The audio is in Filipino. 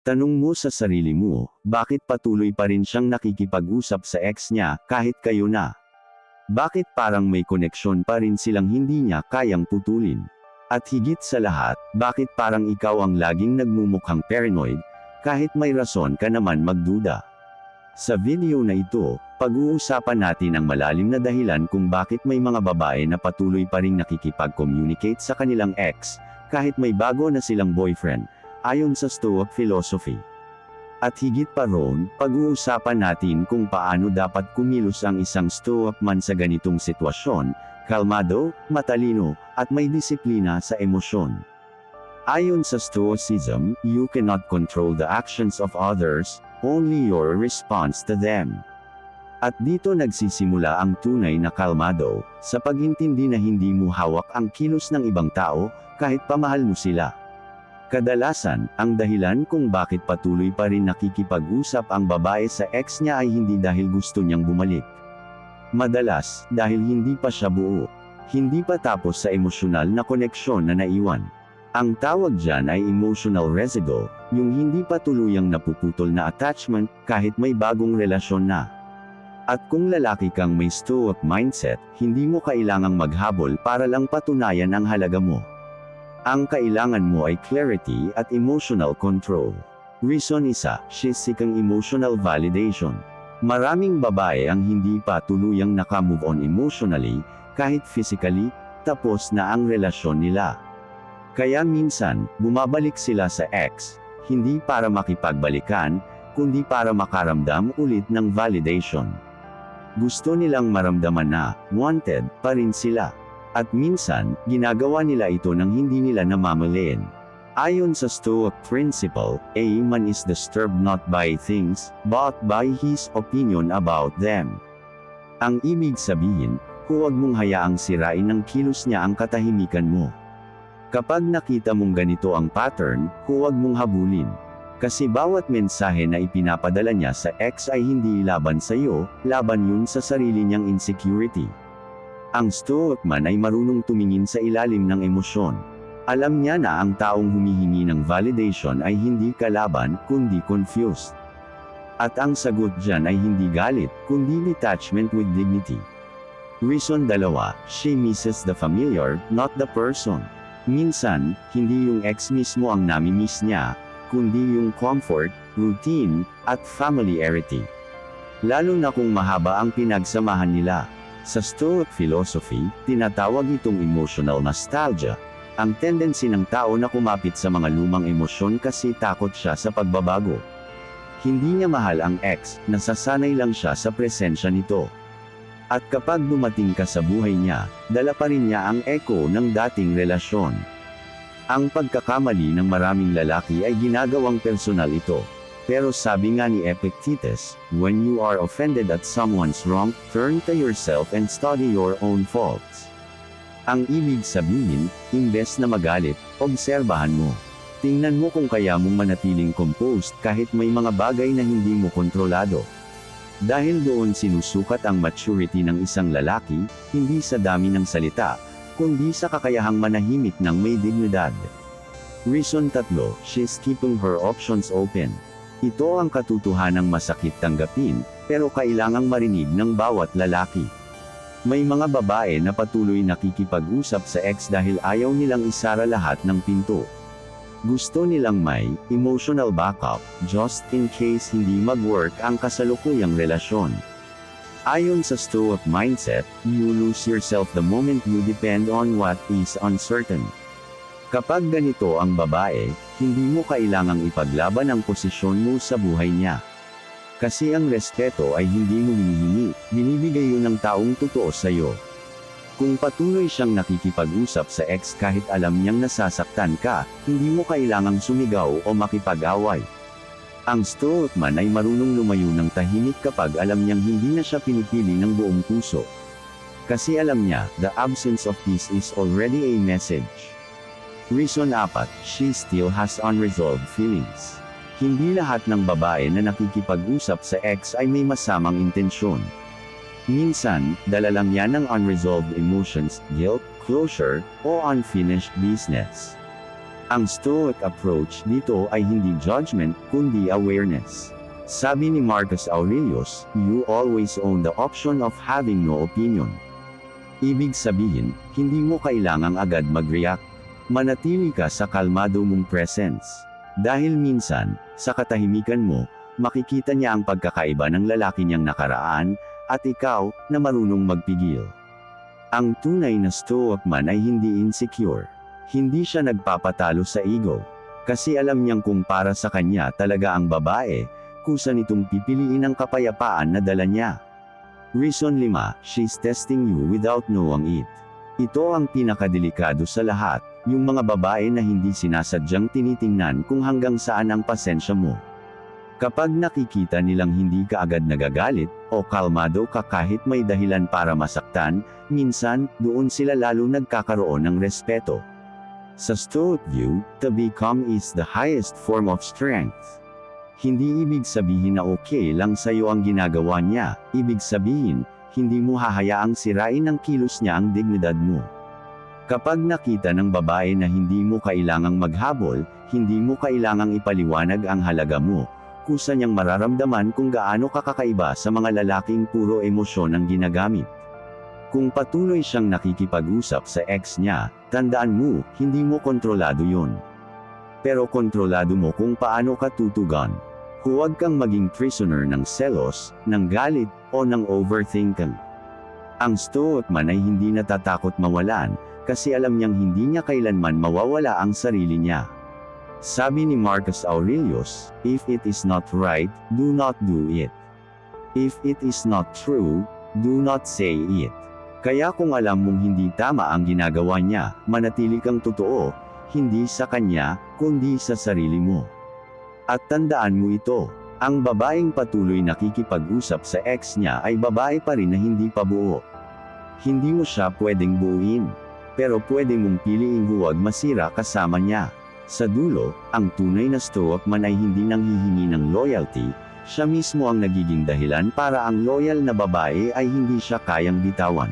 Tanong mo sa sarili mo, bakit patuloy pa rin siyang nakikipag-usap sa ex niya, kahit kayo na? Bakit parang may koneksyon pa rin silang hindi niya kayang putulin? At higit sa lahat, bakit parang ikaw ang laging nagmumukhang paranoid, kahit may rason ka naman magduda? Sa video na ito, pag-uusapan natin ang malalim na dahilan kung bakit may mga babae na patuloy pa ring nakikipag-communicate sa kanilang ex, kahit may bago na silang boyfriend, ayon sa Stoic philosophy. At higit pa roon, pag-uusapan natin kung paano dapat kumilos ang isang Stoic man sa ganitong sitwasyon, kalmado, matalino, at may disiplina sa emosyon. Ayon sa Stoicism, you cannot control the actions of others, only your response to them. At dito nagsisimula ang tunay na kalmado, sa pagintindi na hindi mo hawak ang kilos ng ibang tao, kahit pamahal mo sila. Kadalasan, ang dahilan kung bakit patuloy pa rin nakikipag-usap ang babae sa ex niya ay hindi dahil gusto niyang bumalik. Madalas, dahil hindi pa siya buo. Hindi pa tapos sa emosyonal na koneksyon na naiwan. Ang tawag dyan ay emotional residue, yung hindi pa tuluyang napuputol na attachment, kahit may bagong relasyon na. At kung lalaki kang may stoic mindset, hindi mo kailangang maghabol para lang patunayan ang halaga mo. Ang kailangan mo ay clarity at emotional control. Reason isa, she's seeking emotional validation. Maraming babae ang hindi pa tuluyang nakamove on emotionally, kahit physically, tapos na ang relasyon nila. Kaya minsan, bumabalik sila sa ex, hindi para makipagbalikan, kundi para makaramdam ulit ng validation. Gusto nilang maramdaman na, wanted, pa rin sila. At minsan, ginagawa nila ito nang hindi nila namamalayan. Ayon sa Stoic principle, a man is disturbed not by things, but by his opinion about them. Ang ibig sabihin, huwag mong hayaang sirain ng kilos niya ang katahimikan mo. Kapag nakita mong ganito ang pattern, huwag mong habulin. Kasi bawat mensahe na ipinapadala niya sa ex ay hindi laban sa iyo, laban yun sa sarili niyang insecurity. Ang stoic man ay marunong tumingin sa ilalim ng emosyon. Alam niya na ang taong humihingi ng validation ay hindi kalaban, kundi confused. At ang sagot dyan ay hindi galit, kundi detachment with dignity. Reason dalawa, she misses the familiar, not the person. Minsan, hindi yung ex mismo ang nami-miss niya, kundi yung comfort, routine, at familiarity. Lalo na kung mahaba ang pinagsamahan nila. Sa Stoic philosophy, tinatawag itong emotional nostalgia. Ang tendency ng tao na kumapit sa mga lumang emosyon kasi takot siya sa pagbabago. Hindi niya mahal ang ex, nasasanay lang siya sa presensya nito. At kapag dumating ka sa buhay niya, dala pa rin niya ang echo ng dating relasyon. Ang pagkakamali ng maraming lalaki ay ginagawang personal ito. Pero sabi nga ni Epictetus, when you are offended at someone's wrong, turn to yourself and study your own faults. Ang ibig sabihin, imbes na magalit, obserbahan mo. Tingnan mo kung kaya mong manatiling composed kahit may mga bagay na hindi mo kontrolado. Dahil doon sinusukat ang maturity ng isang lalaki, hindi sa dami ng salita, kundi sa kakayahang manahimik ng may dignidad. Reason tatlo, she's keeping her options open. Ito ang katotohanang masakit tanggapin, pero kailangang marinig ng bawat lalaki. May mga babae na patuloy nakikipag-usap sa ex dahil ayaw nilang isara lahat ng pinto. Gusto nilang may emotional backup, just in case hindi mag-work ang kasalukuyang relasyon. Ayon sa Stoic mindset, you lose yourself the moment you depend on what is uncertain. Kapag ganito ang babae, hindi mo kailangang ipaglaban ang posisyon mo sa buhay niya. Kasi ang respeto ay hindi mo hinihingi, binibigay yun ng taong totoo sa iyo. Kung patuloy siyang nakikipag-usap sa ex kahit alam niyang nasasaktan ka, hindi mo kailangang sumigaw o makipag-away. Ang stoic man ay marunong lumayo ng tahimik kapag alam niyang hindi na siya pinipili ng buong puso. Kasi alam niya, the absence of peace is already a message. Reason 4, she still has unresolved feelings. Hindi lahat ng babae na nakikipag-usap sa ex ay may masamang intensyon. Minsan, dala lang yan ng unresolved emotions, guilt, closure, o unfinished business. Ang Stoic approach dito ay hindi judgment, kundi awareness. Sabi ni Marcus Aurelius, you always own the option of having no opinion. Ibig sabihin, hindi mo kailangang agad mag-react. Manatili ka sa kalmado mong presence. Dahil minsan, sa katahimikan mo, makikita niya ang pagkakaiba ng lalaki niyang nakaraan, at ikaw, na marunong magpigil. Ang tunay na stoic man ay hindi insecure. Hindi siya nagpapatalo sa ego. Kasi alam niyang kung para sa kanya talaga ang babae, kusa nitong pipiliin ang kapayapaan na dala niya. Reason 5, she's testing you without knowing it. Ito ang pinakadelikado sa lahat, yung mga babae na hindi sinasadyang tinitingnan kung hanggang saan ang pasensya mo. Kapag nakikita nilang hindi ka agad nagagalit, o kalmado ka kahit may dahilan para masaktan, minsan, doon sila lalo nagkakaroon ng respeto. Sa Stoic view, to be calm is the highest form of strength. Hindi ibig sabihin na okay lang sa'yo ang ginagawa niya, ibig sabihin, hindi mo hahayaang sirain ng kilos niya ang dignidad mo. Kapag nakita ng babae na hindi mo kailangang maghabol, hindi mo kailangang ipaliwanag ang halaga mo, kusa niyang mararamdaman kung gaano ka kakaiba sa mga lalaking puro emosyon ang ginagamit. Kung patuloy siyang nakikipag-usap sa ex niya, tandaan mo, hindi mo kontrolado yon. Pero kontrolado mo kung paano ka tutugan. Huwag kang maging prisoner ng selos, ng galit, o ng overthinking. Ang stoic man ay hindi natatakot mawalan, kasi alam niyang hindi niya kailanman mawawala ang sarili niya. Sabi ni Marcus Aurelius, if it is not right, do not do it. If it is not true, do not say it. Kaya kung alam mong hindi tama ang ginagawa niya, manatili kang totoo, hindi sa kanya, kundi sa sarili mo. At tandaan mo ito, ang babaeng patuloy nakikipag-usap sa ex niya ay babae pa rin na hindi pa buo. Hindi mo siya pwedeng buuin. Pero pwede mong piliing huwag masira kasama niya. Sa dulo, ang tunay na stoic man ay hindi nanghihingi ng loyalty, siya mismo ang nagiging dahilan para ang loyal na babae ay hindi siya kayang bitawan.